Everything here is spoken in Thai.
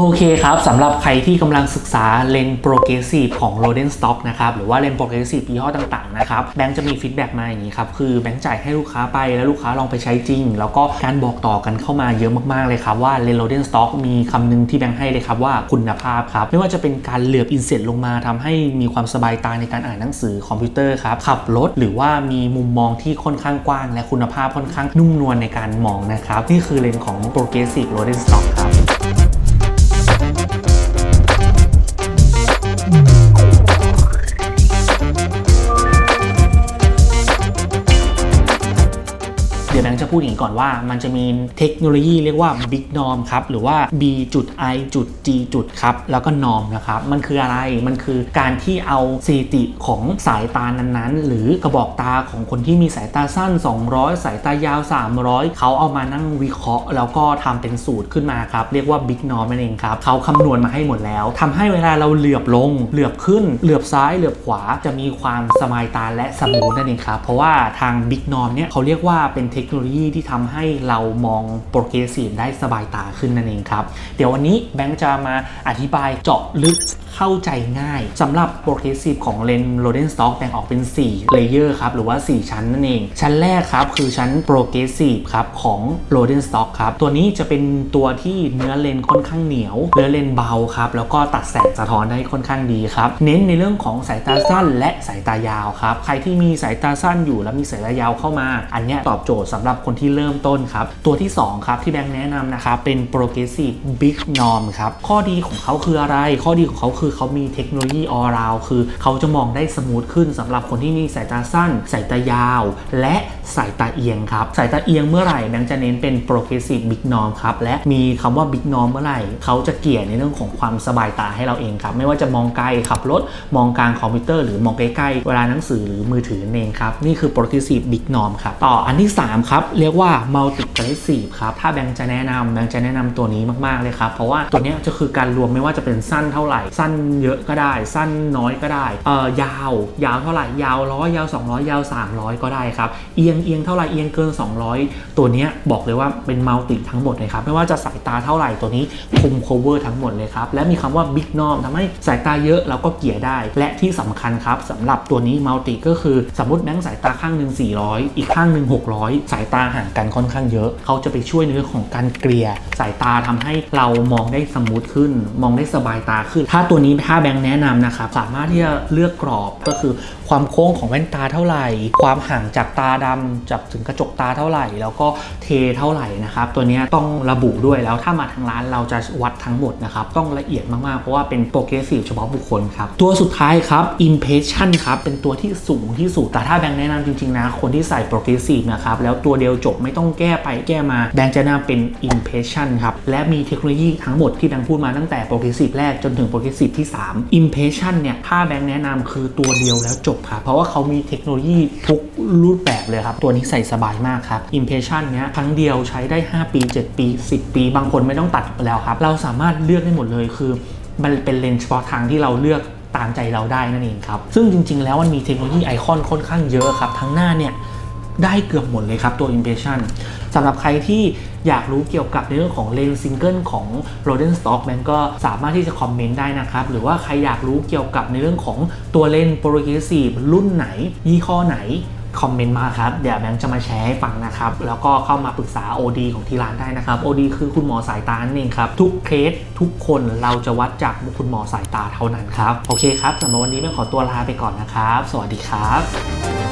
โอเคครับสำหรับใครที่กำลังศึกษาเลนโปรเกรสซีฟของ r o d e n Stock นะครับหรือว่าเลนโปรเกรสซีฟยี่ห้อต่างๆนะครับแบงค์จะมีฟีดแบ็กมาอย่างนี้ครับคือแบงค์จ่ายให้ลูกค้าไปแล้วลูกค้าลองไปใช้จริง แล้วก็การบอกต่อกันเข้ามาเยอะมากๆเลยครับว่าเลนส์ r o d e n Stock มีคำนึงที่แบงค์ให้เลยครับว่าคุณภาพครับไม่ว่าจะเป็นการเหลือบอินเส t ลงมาทำให้มีความสบายตาในการอ่านหนังสือคอมพิวเตอร์ครับขับรถหรือว่ามีมุมมองที่ค่อนข้างกว้าง และคุณภาพค่อนข้างนุ่มนวลในการมองนะครับนี่คือเลนของ Progressive r o d e n Stock ครับเด จะพูดอย่างนี้ก่อนว่า มันจะมีเทคโนโลยีเรียกว่า Big Norm ครับ หรือว่า B จุด I จุด G จุดครับ แล้วก็ Norm นะครับ มันคืออะไร มันคือการที่เอาสถิติของสายตานั้นๆ หรือกระบอกตาของคนที่มีสายตาสั้น 200 สายตายาว 300 เขาเอามานั่งวิเคราะห์ แล้วก็ทำเป็นสูตรขึ้นมาครับ เรียกว่า Big Norm นั่นเองครับ เขาคำนวณมาให้หมดแล้วทำให้เวลาเราเหลือบลง เหลือบขึ้น เหลือบซ้าย เหลือบขวา จะมีความสบายตาและสมูทนั่นเองครับ เพราะว่าทาง Big Norm เนี่ยเขาเรียกว่าเป็นเทคโนโลยีที่ทำให้เรามองโปรเกรสซีฟได้สบายตาขึ้นนั่นเองครับ เดี๋ยววันนี้แบงค์จะมาอธิบายเจาะลึกเข้าใจง่ายสำหรับโปรเกรสซีฟของเลนส์โรเดนสต็อกแบ่งออกเป็น4เลเยอร์ครับ หรือว่า 4 ชั้นนั่นเอง ชั้นแรกครับ คือชั้นโปรเกรสซีฟครับ ของโรเดนสต็อกครับ ตัวนี้จะเป็นตัวที่เนื้อเลนส์ค่อนข้างเหนียว เนื้อเลนส์เบาครับ แล้วก็ตัดแสงสะท้อนได้ค่อนข้างดีครับ เน้นในเรื่องของสายตาสั้นและสายตายาวครับ ใครที่มีสายตาสั้นอยู่แล้วมีสายตายาวเข้ามา อันนี้ตอบโจทย์สำหรับคนที่เริ่มต้นครับ ตัวที่ 2 ครับที่แบงค์แนะนำนะครับเป็น Progressive Big Norm ครับ ข้อดีของเขาคืออะไร ข้อดีของเขาคือเขามีเทคโนโลยี all round คือเขาจะมองได้สมูทขึ้นสำหรับคนที่มีสายตาสั้น สายตายาว และสายตาเอียงครับ สายตาเอียงเมื่อไหร่แบงค์จะเน้นเป็น Progressive Big Norm ครับ และมีคำว่า Big Norm เมื่อไหร่เขาจะเกลี่ยในเรื่องของความสบายตาให้เราเองครับ ไม่ว่าจะมองไกลขับรถมองกลางคอมพิวเตอร์หรือมองใกล้ๆเวลาหนังสือหรือมือถือเองครับนี่คือ Progressive Big Norm ครับต่ออันที่3ครับเรียกว่า Multi Progressive ครับ ถ้าแบงค์จะแนะนำแบงค์จะแนะนำตัวนี้มากๆเลยครับ เพราะว่าตัวนี้จะคือการรวมไม่ว่าจะเป็นสั้นเท่าไหร่ สั้นเยอะก็ได้ สั้นน้อยก็ได้เอ่อยาว ยาวเท่าไหร่ ยาวร้อยยาว 200 ยาว 300 ก็ได้ครับ เอียงเอียงเท่าไหร่เอียงเกิน 200 ตัวนี้บอกเลยว่าเป็นมัลติทั้งหมดเลยครับ ไม่ว่าจะสายตาเท่าไหร่ตัวนี้คุม cover ทั้งหมดเลยครับ และมีคำว่า big norm ทำให้สายตาเยอะเราก็เกลี่ยได้ และที่สำคัญครับสำหรับตัวนี้มัลติก็คือสมมติแบงค์สายตาข้างหนึ่ง400 อีกข้างหนึ่ง600 สายตาห่างกันค่อนข้างเยอะ เขาจะไปช่วยในเรื่องของการเกลี่ยสายตาทำให้เรามองได้สมูทขึ้น มองได้สบายตาขึ้น ถ้าตัวนี้ถ้าแบงค์แนะนำนะครับสามารถที่จะเลือกกรอบก็คือความโค้งของแว่นตาเท่าไหร่ ความห่างจากตาดำจากถึงกระจกตาเท่าไหร่ แล้วก็เทเท่าไหร่นะครับตัวนี้ต้องระบุด้วยแล้วถ้ามาทางร้านเราจะวัดทั้งหมดนะครับต้องละเอียดมากๆเพราะว่าเป็นโปรเกรสซีฟเฉพาะบุคคลครับตัวสุดท้ายครับ Impression ครับเป็นตัวที่สูงที่สุดแต่ถ้าแบงค์แนะนำจริงๆนะคนที่ใส่โปรเกรสซีฟนะครับแล้วตัวเดียวจบไม่ต้องแก้ไปแก้มา แบงค์จะแนะนำเป็น Impression ครับ และมีเทคโนโลยีทั้งหมดที่แบงค์พูดมาตั้งแต่โปรเกรสซีฟแรกจนถึงโปรเกรสซีฟที่ 3 Impression เนี่ยถ้าแบงค์แนะนำคือตัวเดียวแล้วจบครับ เพราะว่าเขามีเทคโนโลยีทุกรูปแบบเลยครับ ตัวนี้ใส่สบายมากครับ Impression เนี้ยครั้งเดียวใช้ได้ 5 ปี 7 ปี 10 ปี บางคนไม่ต้องตัดแล้วครับ เราสามารถเลือกได้หมดเลยคือ มันเป็นเลนส์เฉพาะทางที่เราเลือกตามใจเราได้นั่นเองครับ ซึ่งจริง ๆ แล้วมันมีเทคโนโลยีไอคอนค่อนข้างเยอะครับ ทั้งหน้าเนี่ย ได้เกือบหมดเลยครับตัว Impression สำหรับใครที่อยากรู้เกี่ยวกับในเรื่องของเลนซิงเกิลของ r o d e n Stock แบงก็สามารถที่จะคอมเมนต์ได้นะครับ หรือว่าใครอยากรู้เกี่ยวกับในเรื่องของตัวเลนส์ Progressive รุ่นไหน ยี่ห้อไหนคอมเมนต์มาครับ เดี๋ยวแบงค์จะมาแชร์ให้ฟังนะครับ แล้วก็เข้ามาปรึกษา OD ของที่ร้านได้นะครับ OD คือคุณหมอสายตานั่นเองครับ ทุกเคสทุกคนเราจะวัดจากคุณหมอสายตาเท่านั้นครับ โอเคครับสำหรับวันนี้แบงค์ขอตัวลาไปก่อนนะครับ สวัสดีครับ